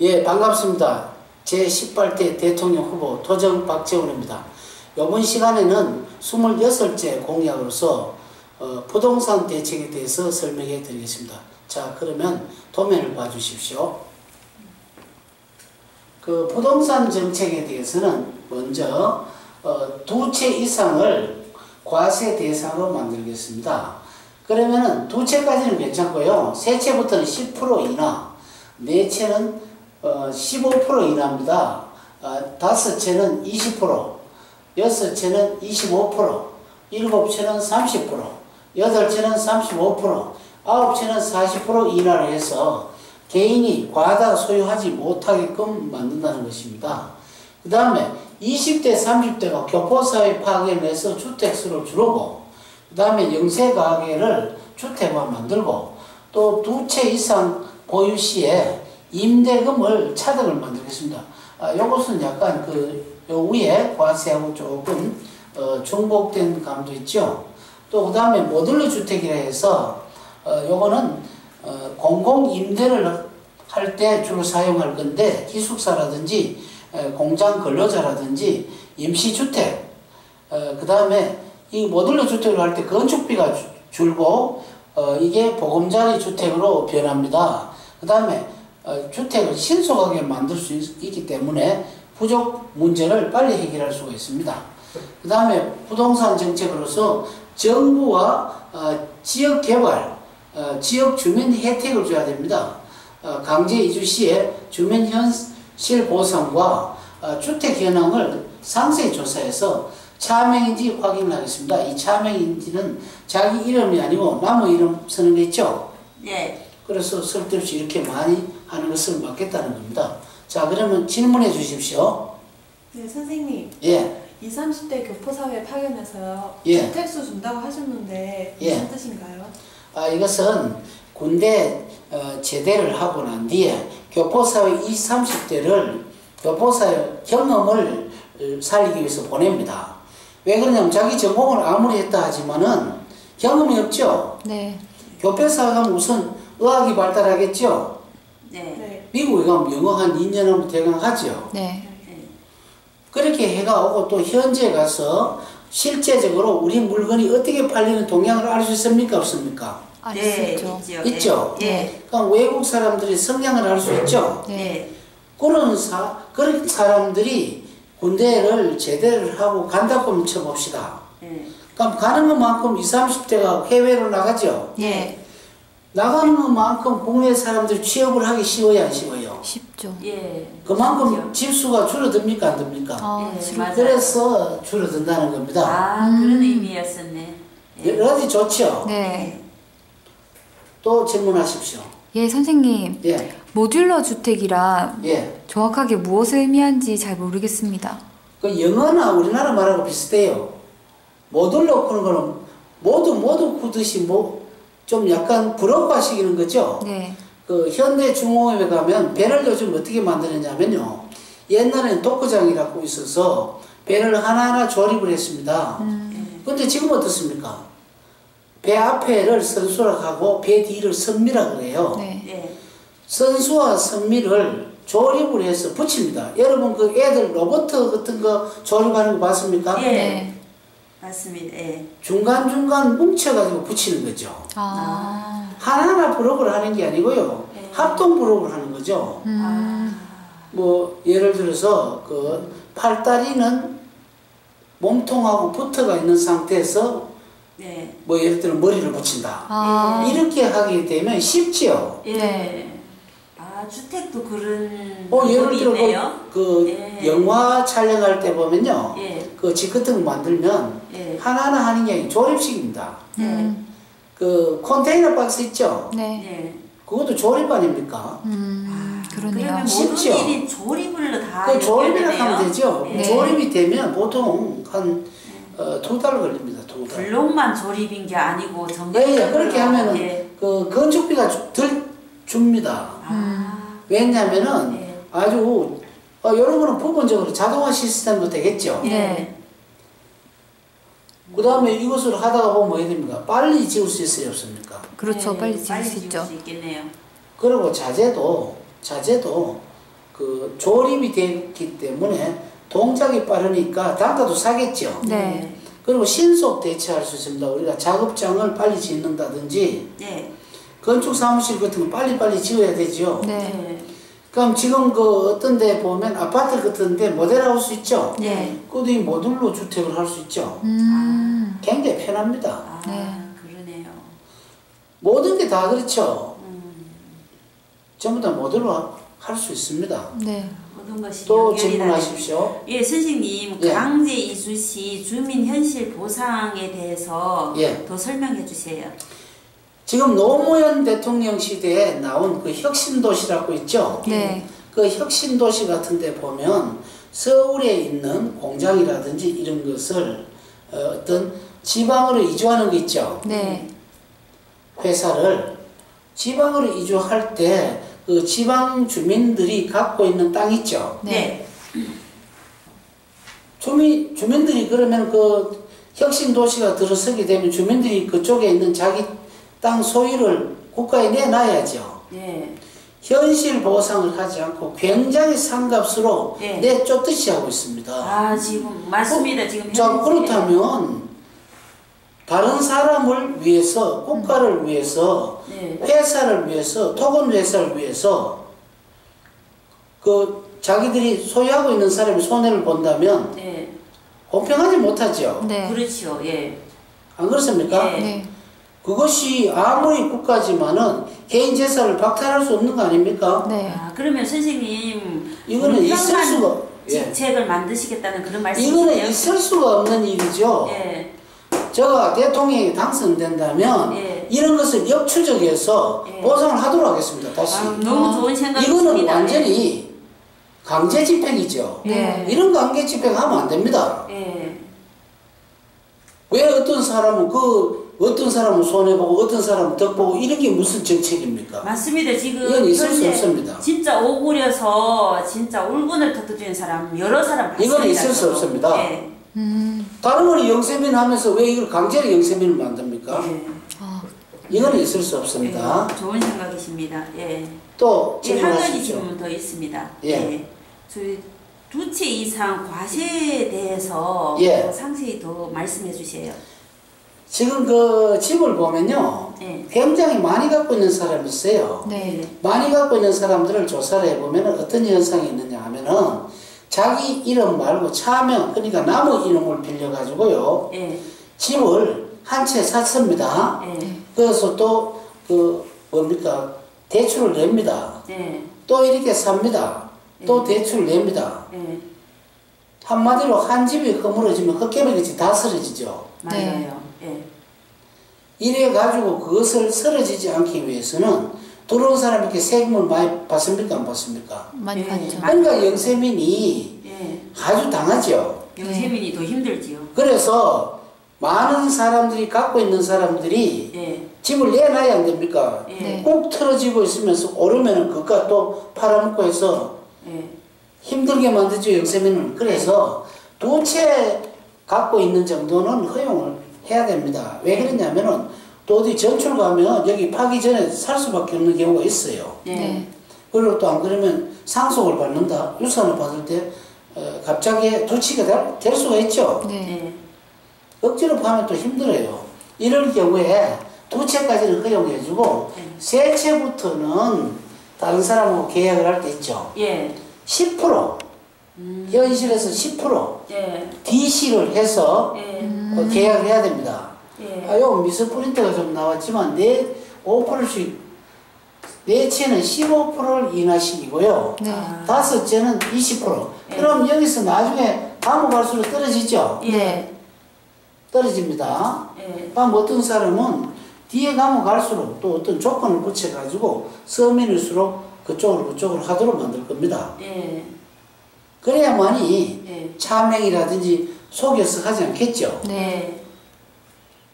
예, 반갑습니다. 제18대 대통령 후보 도정 박재훈입니다. 이번 시간에는 26째 공약으로서 어, 부동산 대책에 대해서 설명해 드리겠습니다. 자, 그러면 도면을 봐주십시오. 그 부동산 정책에 대해서는 먼저 어, 두 채 이상을 과세 대상으로 만들겠습니다. 그러면은 두 채까지는 괜찮고요. 세 채부터는 10% 이나, 네 채는 어, 15% 이나입니다. 어, 다섯 채는 20%, 여섯 채는 25%, 일곱 채는 30%, 여덟 채는 35%, 아홉 채는 40% 이나를 해서 개인이 과다 소유하지 못하게끔 만든다는 것입니다. 그 다음에 20대, 30대가 교포사회 파괴를 해서 주택수를 줄이고 그 다음에 영세가계를 주택화 만들고 또 두 채 이상 보유 시에 임대금을 차등을 만들겠습니다. 아, 요것은 약간 그, 요 위에 과세하고 조금, 어, 중복된 감도 있죠. 또 그 다음에 모듈러 주택이라 해서, 어, 요거는, 어, 공공 임대를 할 때 주로 사용할 건데, 기숙사라든지, 에, 공장 근로자라든지, 임시주택, 어, 그 다음에 이 모듈러 주택을 할 때 건축비가 주, 줄고, 어, 이게 보금자리 주택으로 변합니다. 그 다음에 어, 주택을 신속하게 만들 수 있, 기 때문에 부족 문제를 빨리 해결할 수가 있습니다. 그 다음에 부동산 정책으로서 정부와 어, 지역 개발, 어, 지역 주민 혜택을 줘야 됩니다. 어, 강제 이주 시에 주민 현실 보상과 어, 주택 현황을 상세히 조사해서 차명인지 확인을 하겠습니다. 이 차명인지는 자기 이름이 아니고 남의 이름 쓰는 거 있죠? 네. 그래서 쓸데없이 이렇게 많이 하는 것을 막겠다는 겁니다. 자, 그러면 질문해 주십시오. 네, 선생님. 예, 20, 30대 교포사회 파견에서요. 예. 주택수 준다고 하셨는데 예. 무슨 뜻인가요? 아, 이것은 군대 어, 제대를 하고 난 뒤에 교포사회 20, 30대를 교포사회 경험을 어, 살리기 위해서 보냅니다. 왜 그러냐면 자기 전공을 아무리 했다 하지만은 경험이 없죠. 네. 교포사회 가면 우선 의학이 발달하겠죠. 네. 네. 미국에 가면 영어 한 2년 하면 대강 하죠. 네. 그렇게 해가 오고 또 현재 가서 실제적으로 우리 물건이 어떻게 팔리는 동향을 알 수 있습니까? 없습니까? 알 네. 수 있죠. 있죠. 있죠? 네. 그러니까 외국 사람들이 성향을 알 수 있죠? 네. 네. 그런 사, 그런 사람들이 군대를 제대를 하고 간다고 쳐봅시다. 네. 그럼 가는 것만큼 20, 30대가 해외로 나가죠? 네. 나가는 것만큼 국내 사람들 취업을 하기 쉬워요, 안 쉬워요? 쉽죠. 예. 그만큼 쉽죠. 집수가 줄어듭니까, 안 듭니까? 아, 예, 맞아요. 그래서 줄어든다는 겁니다. 아, 음. 그런 의미였었네. 예. 여러 가지 좋죠? 네. 또 질문하십시오. 예, 선생님. 예, 모듈러 주택이라 예. 정확하게 무엇을 의미하는지 잘 모르겠습니다. 그 영어나 우리나라 말하고 비슷해요. 모듈러 푸는 거는 모두 모두 구듯이 뭐 좀 약간 불어과시키는 거죠. 네. 그 현대 중공업에 가면 배를 요즘 어떻게 만드느냐면요. 옛날에는 독구장이라고 있어서 배를 하나하나 조립을 했습니다. 음, 근데 지금 어떻습니까? 배 앞에를 선수락하고 배 뒤를 선미라 그래요. 네. 네. 선수와 선미를 조립을 해서 붙입니다. 여러분 그 애들 로봇 같은 거 조립하는 거 봤습니까? 예. 네. 맞습니다. 예. 중간중간 뭉쳐가지고 붙이는 거죠. 아. 하나하나 부록을 하는 게 아니고요. 네. 합동 부록을 하는 거죠. 음. 뭐 예를 들어서 그 팔다리는 몸통하고 붙어가 있는 상태에서 네. 뭐 예를 들어 머리를 붙인다. 아. 이렇게 하게 되면 쉽지요. 예. 네. 아, 주택도 그런 어, 예를 들어. 그, 그 예. 영화 촬영할 때 보면요. 예. 그집 같은 거 만들면 예. 하나하나 하는 게 조립식입니다. 음. 그 컨테이너 박스 있죠? 네. 예. 그것도 조립 아닙니까? 음. 그러네요. 그러면 모든 쉽죠? 일이 조립을 다그 조립이라. 하면 되죠. 예. 조립이 되면 보통 한 어, 두달 걸립니다. 두 달. 블록만 조립인 게 아니고 예, 전반적으로 예, 그렇게 하면은 예. 그 건축비가 주- 덜 줍니다. 아. 왜냐하면은 예. 아주 어, 이런 거는 부분적으로 자동화 시스템도 되겠죠. 네. 그 다음에 이것을 하다가 보면 뭐 해야 됩니까? 빨리 지울 수 있어요, 없습니까? 그렇죠. 네, 빨리 지을 수 지울 있죠. 수 있겠네요. 그리고 자재도, 자재도, 그 조립이 됐기 때문에 동작이 빠르니까 단가도 싸겠죠. 네. 그리고 신속 대처할 수 있습니다. 우리가 작업장을 빨리 짓는다든지 네. 건축 사무실 같은 거 빨리빨리 지어야 되죠. 네. 네. 그럼 지금 그 어떤 데 보면 아파트 같은 데 모델하우스 있죠. 네. 그것도 이 모듈로 주택을 할 수 있죠. 음. 굉장히 편합니다. 아, 네. 그러네요. 모든 게 다 그렇죠. 음, 전부 다 모듈로 할 수 있습니다. 네. 모든 것이 또 연결이 질문하십시오. 예, 선생님 예. 강제 이주 시 주민 현실 보상에 대해서 예. 더 설명해 주세요. 지금 노무현 대통령 시대에 나온 그 혁신도시라고 있죠. 네. 그 혁신도시 같은 데 보면 서울에 있는 공장이라든지 이런 것을 어, 어떤 지방으로 이주하는 거 있죠. 네. 회사를 지방으로 이주할 때 그 지방 주민들이 갖고 있는 땅 있죠. 네. 주민 주민들이 그러면 그 혁신 도시가 들어서게 되면 주민들이 그쪽에 있는 자기 땅 소유를 국가에 내놔야죠. 네. 현실 보상을 하지 않고 굉장히 상값으로 네. 내쫓듯이 하고 있습니다. 아, 지금 맞습니다. 지금 자. 그렇다면 다른 사람을 위해서 국가를 위해서 네. 회사를 위해서 토건 회사를 위해서 그 자기들이 소유하고 있는 사람이 손해를 본다면 네. 공평하지 못하죠. 네. 그렇죠. 예. 안 그렇습니까? 네. 네. 그것이 아무리 국가지만은 개인 재산을 박탈할 수 없는 거 아닙니까? 네. 아, 그러면 선생님 이거는 있을 공평한 수가 예. 직책을 만드시겠다는 그런 말씀이세요? 이거는 있을 수가 없는 일이죠. 예. 제가 대통령이 당선된다면 예. 이런 것을 역추적해서 예. 보상을 하도록 하겠습니다. 다시. 아, 너무 좋은 생각이십니다. 이거는 완전히 강제 집행이죠. 네. 이런 강제 집행하면 안 됩니다. 예. 왜 어떤 사람은 그 어떤 사람은 손해 보고 어떤 사람은 덕 보고 이런 게 무슨 정책입니까? 맞습니다. 지금 이건 있을 수 현재 없습니다. 진짜 오구려서 진짜 울분을 터뜨리는 사람 여러 사람 봤습니다. 이건 있을 수. 없습니다. 예. 음. 다른 거는 영세민 하면서 왜 이걸 강제로 영세민을 만듭니까? 예. 아, 이거는 있을 수 없습니다. 예. 좋은 생각이십니다. 예. 또 예, 한 가지. 질문 더 있습니다. 예. 저희 두채 이상 과세에 대해서 예. 더 상세히 더 말씀해 주세요. 지금 그 집을 보면요. 예. 굉장히 많이 갖고 있는 사람이 있어요. 네. 많이 갖고 있는 사람들을 조사를 해보면 어떤 현상이 있느냐 하면은 자기 이름 말고 차명, 그러니까 나무 이름을 빌려가지고요. 예. 집을 한 채 샀습니다. 예. 그래서 또 그 뭡니까 대출을 냅니다. 예. 또 이렇게 삽니다. 또 음. 대출을 냅니다. 예. 한마디로 한 집이 허물어지면 헛개미같이 다 쓰러지죠. 맞아요. 예. 이래 가지고 그것을 쓰러지지 않기 위해서는 들어온 사람에게 세금을 많이 받습니까 안 받습니까? 많이 예. 봤죠. 그러니까 영세민이 예. 아주 당하죠. 영세민이 더 힘들지요. 그래서 많은 사람들이 갖고 있는 사람들이 예. 집을 내놔야 안 됩니까? 예. 네. 꼭 틀어지고 있으면서 오르면은 그가 또 팔아먹고 해서 예. 힘들게 만들죠 영세민은 그래서 두채 갖고 있는 정도는 허용을 해야 됩니다 왜 그러냐면은 또 어디 전출 가면 여기 파기 전에 살 수밖에 없는 경우가 있어요 예. 네. 그리고 또 안 그러면 상속을 받는다 유산을 받을 때 어, 갑자기 두 채가 될- 될 수가 있죠 네. 예. 억지로 파면 또 힘들어요 이럴 경우에 두 채까지는 허용해주고 네. 세 채부터는 다른 사람하고 계약을 할 때 있죠 예. 10% 음. 현실에서 10% 예. DC를 해서 예. 어, 계약을 해야 됩니다. 예. 아, 요 미스 프린트가 좀 나왔지만 네 5%씩 네 채는 15%를 인하식이고요. 네. 아. 다섯 채는 20%. 예. 그럼 여기서 나중에 가면 갈수록 떨어지죠. 예. 떨어집니다. 예. 그럼 어떤 사람은 뒤에 가면 갈수록 또 어떤 조건을 붙여가지고 서민일수록 그쪽으로 그쪽으로 하도록 만들 겁니다. 예. 그래야만이 예. 차명이라든지 속여서 하지 않겠죠. 네. 예.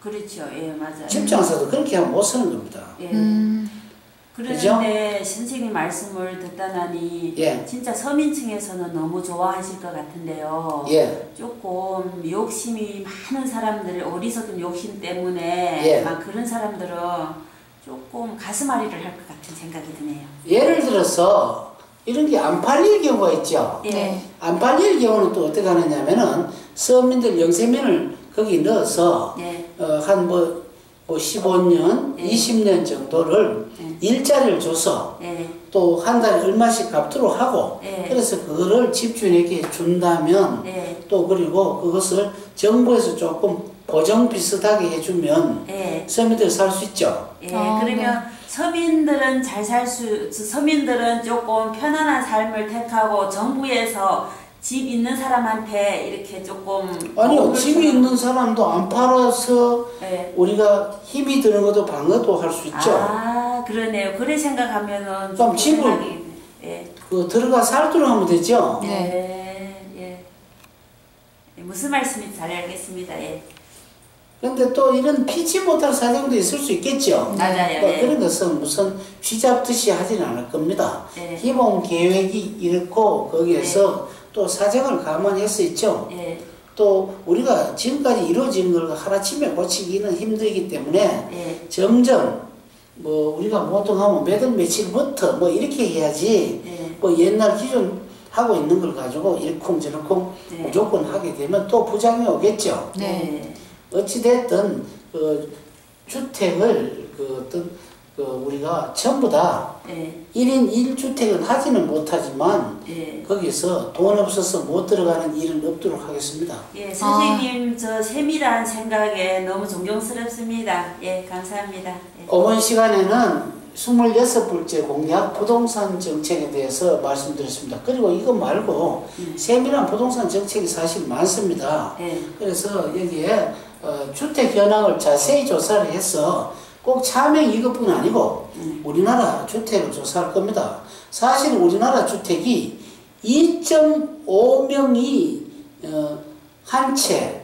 그렇죠. 예, 맞아요. 집장사도 그렇게 하면 못 쓰는 겁니다. 예. 음. 그런데 선생님 말씀을 듣다 나니 예. 진짜 서민층에서는 너무 좋아하실 것 같은데요. 예, 조금 욕심이 많은 사람들 어리석은 욕심 때문에 예. 막 그런 사람들은 조금 가슴앓이를 할 것 같은 생각이 드네요. 예를 들어서 이런 게 안 팔릴 경우가 있죠. 예. 네. 안 팔릴 경우는 또 어떻게 하느냐면은 서민들 영세민을 거기 넣어서 예. 어, 한 뭐, 뭐 15년, 예. 20년 정도를 예. 일자리를 줘서 예. 또한 달에 얼마씩 갚도록 하고 예. 그래서 그거를 집주인에게 준다면 예. 또 그리고 그것을 정부에서 조금 보정 비슷하게 해주면 예. 서민들 살 수 있죠. 예, 아, 그러면 서민들은 잘 살 수, 서민들은 조금 편안한 삶을 택하고 정부에서 집 있는 사람한테 이렇게 조금 아니요, 집이 있는 사람도 안 팔아서 예. 우리가 힘이 드는 것도 방어도 할 수 있죠. 아, 그러네요. 그래 생각하면은 그럼 좀 집을- 예. 그 들어가 살도록 하면 되죠. 예. 예. 예, 무슨 말씀인지 잘 알겠습니다. 예. 근데 또 이런 피치 못할 사정도 있을 수 있겠죠. 맞아요. 뭐 예. 그런 것은 무슨 쥐잡듯이 하지는 않을 겁니다. 예. 기본 계획이 있고 거기에서 또 사정을 감안해서 있죠. 예. 또 우리가 지금까지 이루어진 걸 하나쯤에 고치기는 힘들기 때문에 예. 점점 뭐 우리가 보통 하면 몇 월 며칠부터 뭐 이렇게 해야지 예. 뭐 옛날 기존 하고 있는 걸 가지고 네. 무조건 하게 되면 또 부작용이 오겠죠. 네. 어찌됐든 그 주택을 그 어떤 그 우리가 전부 다 예. 1인 1주택은 하지는 못하지만 예. 거기서 돈 없어서 못 들어가는 일은 없도록 하겠습니다. 예, 선생님 저 세밀한 생각에 너무 존경스럽습니다. 예, 감사합니다. 예. 이번 시간에는 26번째 공약 부동산 정책에 대해서 말씀드렸습니다. 그리고 이거 말고 음. 세밀한 부동산 정책이 사실 많습니다. 예. 그래서 여기에 어, 주택 현황을 자세히 조사를 해서 꼭 차명 이것뿐 아니고 음. 우리나라 주택을 조사할 겁니다. 사실 우리나라 주택이 2.5명이 어, 한 채,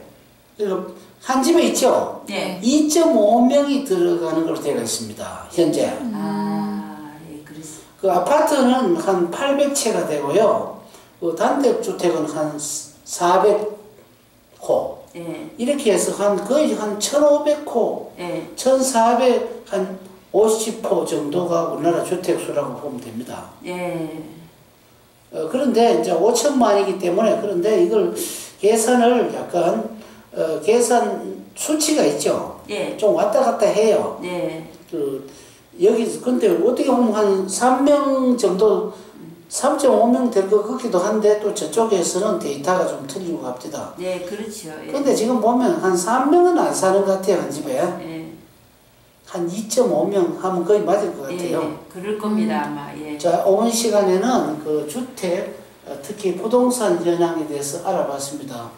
한 집에 있죠. 네. 2.5명이 들어가는 걸로 되어 있습니다. 현재. 아, 예, 그랬어. 그 아파트는 한 800채가 되고요. 그 단독주택은 한 400호. 예. 이렇게 해서 한 거의 한 1,500호, 예. 1,400, 한 50호 정도가 우리나라 주택수라고 보면 됩니다. 예. 어, 그런데 이제 5천만이기 때문에 그런데 이걸 계산을 약간 어, 계산 수치가 있죠. 예. 좀 왔다 갔다 해요. 네. 그 여기 근데 어떻게 보면 한 3명 정도 3.5명 될 것 같기도 한데 또 저쪽에서는 데이터가 좀 틀리고 합니다. 네, 그렇죠. 예. 근데 지금 보면 한 3명은 안 사는 것 같아요, 한 집에. 예. 한 2.5명 하면 거의 맞을 것 같아요. 예. 그럴 겁니다, 아마. 예. 자, 오늘 시간에는 그 주택, 어, 특히 부동산 현황에 대해서 알아봤습니다.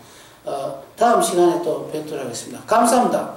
어, 다음 시간에 또 뵙도록 하겠습니다. 감사합니다.